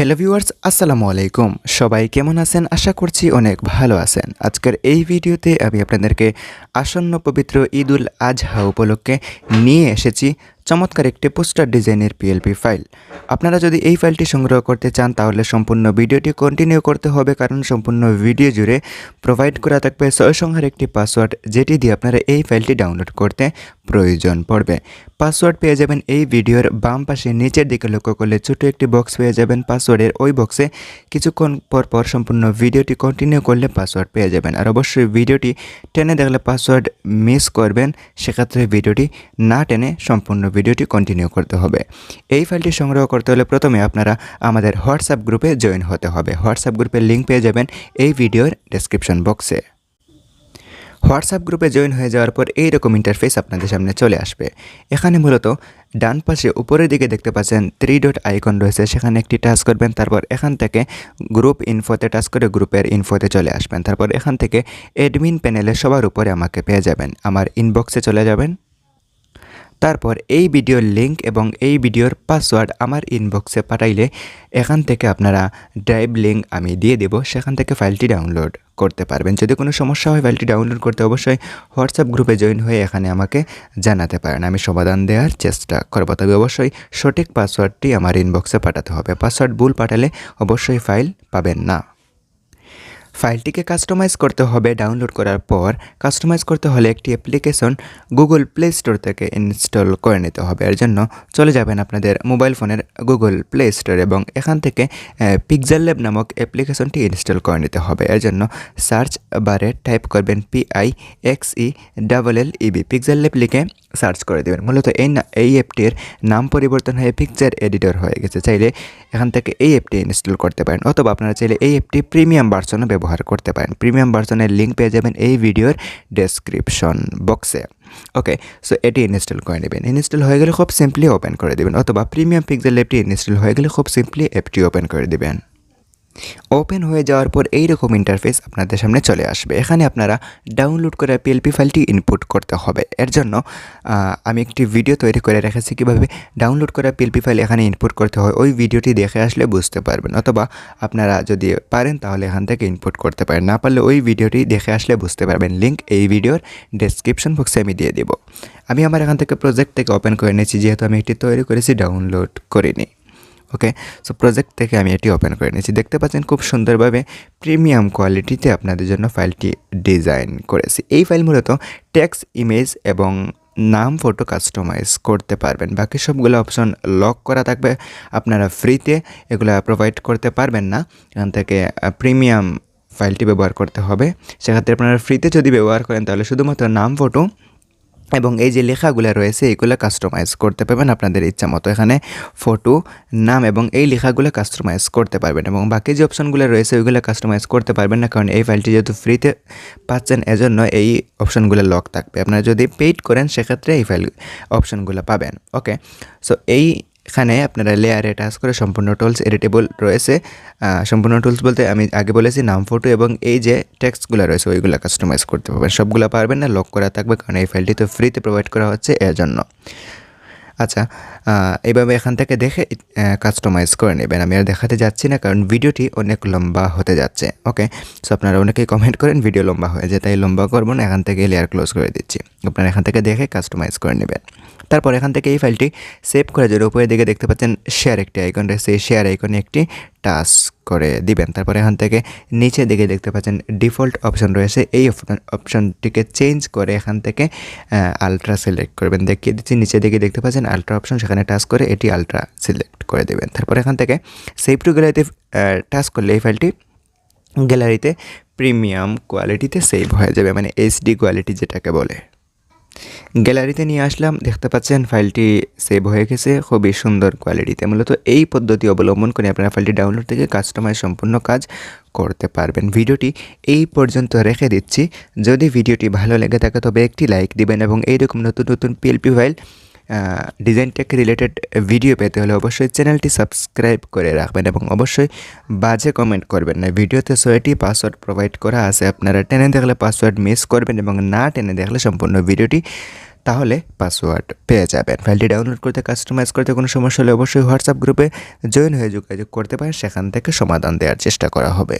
Hello viewers আসসালামু আলাইকুম। সবাই কেমন আছেন? আশা করছি অনেক ভালো আছেন। আজকের এই ভিডিওতে আমি আপনাদেরকে আসন্ন পবিত্র ঈদুল আজহা উপলক্ষে নিয়ে এসেছি চমৎকার একটি পোস্টার ডিজাইনের পিএলপি ফাইল আপনারা যদি এই ফাইলটি সংগ্রহ করতে চান, তাহলে সম্পূর্ণ ভিডিওটি কন্টিনিউ করতে হবে, কারণ সম্পূর্ণ ভিডিও জুড়ে প্রোভাইড করা থাকবে ছয় একটি পাসওয়ার্ড যেটি দিয়ে আপনারা এই ফাইলটি ডাউনলোড করতে প্রয়োজন পড়বে। পাসওয়ার্ড পেয়ে যাবেন এই ভিডিওর বাম পাশে নিচের দিকে লক্ষ্য করলে ছোট একটি বক্স পেয়ে যাবেন। পাসওয়ার্ডের ওই বক্সে কিছুক্ষণ পর পর সম্পূর্ণ ভিডিওটি কন্টিনিউ করলে পাসওয়ার্ড পেয়ে যাবেন। আর অবশ্যই ভিডিওটি টেনে দেখলে পাসওয়ার্ড মিস করবেন, সেক্ষেত্রে ভিডিওটি না টেনে সম্পূর্ণ ভিডিওটি কন্টিনিউ করতে হবে। এই ফাইলটি সংগ্রহ করতে হলে প্রথমে আপনারা আমাদের হোয়াটসঅ্যাপ গ্রুপে জয়েন হতে হবে। হোয়াটসঅ্যাপ গ্রুপের লিঙ্ক পেয়ে যাবেন এই ভিডিওর ডেসক্রিপশন বক্সে হোয়াটসঅ্যাপ গ্রুপে জয়েন হয়ে যাওয়ার পর এইরকম ইন্টারফেস আপনাদের সামনে চলে আসবে। এখানে মূলত ডান পাশে উপরের দিকে দেখতে পাচ্ছেন থ্রি ডট আইকন রয়েছে। সেখানে একটি টাচ করবেন, তারপর এখান থেকে গ্রুপ ইনফোতে টাচ করে গ্রুপের ইনফোতে চলে আসবেন। তারপর এখান থেকে অ্যাডমিন প্যানেলে সবার উপরে আমাকে পেয়ে যাবেন। আমার ইনবক্সে চলে যাবেন। তারপর এই ভিডিওর লিঙ্ক এবং এই ভিডিওর পাসওয়ার্ড আমার ইনবক্সে পাঠাইলে এখান থেকে আপনারা ড্রাইভ লিঙ্ক আমি দিয়ে দেব, সেখান থেকে ফাইলটি ডাউনলোড করতে পারবেন। যদি কোনো সমস্যা হয় ফাইলটি ডাউনলোড করতে অবশ্যই হোয়াটসঅ্যাপ গ্রুপে জয়েন হয়ে এখানে আমাকে জানাতে পারেন। আমি সমাধান দেওয়ার চেষ্টা করব, তবে অবশ্যই সঠিক পাসওয়ার্ডটি আমার ইনবক্সে পাঠাতে হবে। পাসওয়ার্ড ভুল পাঠালে অবশ্যই ফাইল পাবেন না। ফাইলটিকে কাস্টমাইজ করতে হবে ডাউনলোড করার পর কাস্টমাইজ করতে হলে একটি অ্যাপ্লিকেশন গুগল প্লে স্টোর থেকে ইনস্টল করে নিতে হবে। এর জন্য চলে যাবেন আপনাদের মোবাইল ফোনের গুগল প্লে স্টোর এবং এখান থেকে পিকজাল ল্যাব নামক অ্যাপ্লিকেশনটি ইনস্টল করে নিতে হবে। এর জন্য সার্চ বারে টাইপ করবেন P I X E double L ইবি পিকজাল lab লিখে সার্চ করে দেবেন। মূলত এই এই অ্যাপটির নাম পরিবর্তন হয়ে পিকচার এডিটর হয়ে গেছে। চাইলে এখান থেকে এই অ্যাপটি ইনস্টল করতে পারেন অথবা আপনারা চাইলে এই অ্যাপটি প্রিমিয়াম ভার্সনও ব্যবহার করতে পারেন। প্রিমিয়াম ভার্সনের লিঙ্ক পেয়ে যাবেন এই ভিডিওর ডেসক্রিপশন বক্সে ওকে সো এটি ইনস্টল করে নেবেন। ইনস্টল হয়ে গেলে খুব সিম্পলি ওপেন করে দেবেন, অথবা প্রিমিয়াম পিক্সেল অ্যাপটি ইনস্টল হয়ে গেলে খুব সিম্পলি অ্যাপটি ওপেন করে দেবেন। ওপেন হয়ে যাওয়ার পর এই রকম ইন্টারফেস আপনাদের সামনে চলে আসবে। এখানে আপনারা ডাউনলোড করা পিএলপি ফাইলটি ইনপুট করতে হবে। এর জন্য আমি একটি ভিডিও তৈরি করে রেখেছি কীভাবে ডাউনলোড করা পিএলপি ফাইল এখানে ইনপুট করতে হয়। ওই ভিডিওটি দেখে আসলে বুঝতে পারবেন। অথবা আপনারা যদি পারেন তাহলে এখান থেকে ইনপুট করতে পারেন। না পারলে ওই ভিডিওটি দেখে আসলে বুঝতে পারবেন। লিঙ্ক এই ভিডিওর ডেসক্রিপশন বক্সে আমি দিয়ে দেবো। আমি আমার এখান থেকে প্রজেক্ট থেকে ওপেন করে নিয়েছি। যেহেতু আমি একটি তৈরি করেছি ডাউনলোড করিনি। ওকে সো প্রজেক্ট থেকে আমি এটি ওপেন করে নিয়েছি। দেখতে পাচ্ছেন খুব সুন্দরভাবে প্রিমিয়াম কোয়ালিটিতে আপনাদের জন্য ফাইলটি ডিজাইন করেছি। এই ফাইল মূলত টেক্সট ইমেজ এবং নাম ফটো কাস্টমাইজ করতে পারবেন। বাকি সবগুলো অপশন লক করা থাকবে। আপনারা ফ্রিতে এগুলো প্রোভাইড করতে পারবেন না। এখান থেকে প্রিমিয়াম ফাইলটি ব্যবহার করতে হবে। সেক্ষেত্রে আপনারা ফ্রিতে যদি ব্যবহার করেন, তাহলে শুধুমাত্র নাম ফটো এবং এই যে লেখাগুলো রয়েছে এইগুলো কাস্টমাইজ করতে পারবেন আপনাদের ইচ্ছা মতো। এখানে ফটো নাম এবং এই লেখাগুলো কাস্টমাইজ করতে পারবেন এবং বাকি যে অপশনগুলো রয়েছে, ওইগুলো কাস্টমাইজ করতে পারবেন না, কারণ এই ফাইলটি যেহেতু ফ্রিতে পাচ্ছেন, এজন্য এই অপশানগুলো লক থাকবে। আপনারা যদি পেইড করেন, সেক্ষেত্রে এই ফাইল অপশনগুলো পাবেন। ওকে সো এই এখানে আপনারা লেয়ারে টাচ করে সম্পূর্ণ টুলস এডিটেবল রয়েছে। সম্পূর্ণ টুলস বলতে আমি আগে বলেছি নাম ফটো এবং এই যে টেক্সটগুলো রয়েছে, ওইগুলো কাস্টমাইজ করতে পারবেন। সবগুলো পারবেন না লক করা থাকবে কারণ এই ফাইলটি তো ফ্রিতে প্রোভাইড করা হচ্ছে এর জন্য আচ্ছা এইভাবে এখান থেকে দেখে কাস্টমাইজ করে নেবেন। আমি আর দেখাতে যাচ্ছি না কারণ ভিডিওটি অনেক লম্বা হতে যাচ্ছে ওকে সো আপনারা অনেকেই কমেন্ট করেন, ভিডিও লম্বা হয়ে যায়, তাই লম্বা করব না, এখান থেকে লেয়ার ক্লোজ করে দিচ্ছি। আপনারা এখান থেকে দেখে কাস্টমাইজ করে নেবেন। তারপর এখান থেকে এই ফাইলটি সেভ করে যাবে উপরের দিকে দেখতে পাচ্ছেন শেয়ার একটি আইকন রয়েছে, এই শেয়ার আইকনে একটি টাচ করে দিবেন। তারপর এখান থেকে নিচে দিকে দেখতে পাচ্ছেন ডিফল্ট অপশন রয়েছে, এই অপশনটিকে চেঞ্জ করে এখান থেকে আলট্রা সিলেক্ট করবেন। দেখিয়ে দিচ্ছি নিচে দিকে দেখতে পাচ্ছেন আলট্রা অপশন সেখানে টাচ করে এটি আলট্রা সিলেক্ট করে দেবেন। তারপর এখান থেকে সেভ টু গ্যালারিতে টাচ করলে এই ফাইলটি গ্যালারিতে প্রিমিয়াম কোয়ালিটিতে সেভ হয়ে যাবে মানে এইচডি কোয়ালিটি যেটাকে বলে। গ্যালারিতে নিয়ে আসলাম। দেখতে পাচ্ছেন, ফাইলটি সেভ হয়ে গেছে। খুবই সুন্দর কোয়ালিটিতে মূলত এই পদ্ধতি অবলম্বন করে আপনারা ফাইলটি ডাউনলোড থেকে কাস্টমাইজ সম্পূর্ণ কাজ করতে পারবেন। ভিডিওটি এই পর্যন্ত রেখে দিচ্ছি। যদি ভিডিওটি ভালো লেগে থাকে, তবে একটি লাইক দিবেন এবং এইরকম নতুন নতুন PLP file design tech related video পেতে হলে অবশ্যই চ্যানেলটি সাবস্ক্রাইব করে রাখবেন এবং অবশ্যই বাজে কমেন্ট করবেন না। ভিডিওতে ছয়টি পাসওয়ার্ড প্রোভাইড করা আছে। আপনারা টেনে দেখলে পাসওয়ার্ড মিস করবেন এবং না টেনে দেখলে সম্পূর্ণ ভিডিওটি তাহলে পাসওয়ার্ড পেয়ে যাবেন। ফাইলটি ডাউনলোড করতে কাস্টমাইজ করতে কোনো সমস্যা হলে অবশ্যই হোয়াটসঅ্যাপ গ্রুপে জয়েন হয়ে যোগাযোগ করতে পারেন। সেখান থেকে সমাধান দেওয়ার চেষ্টা করা হবে।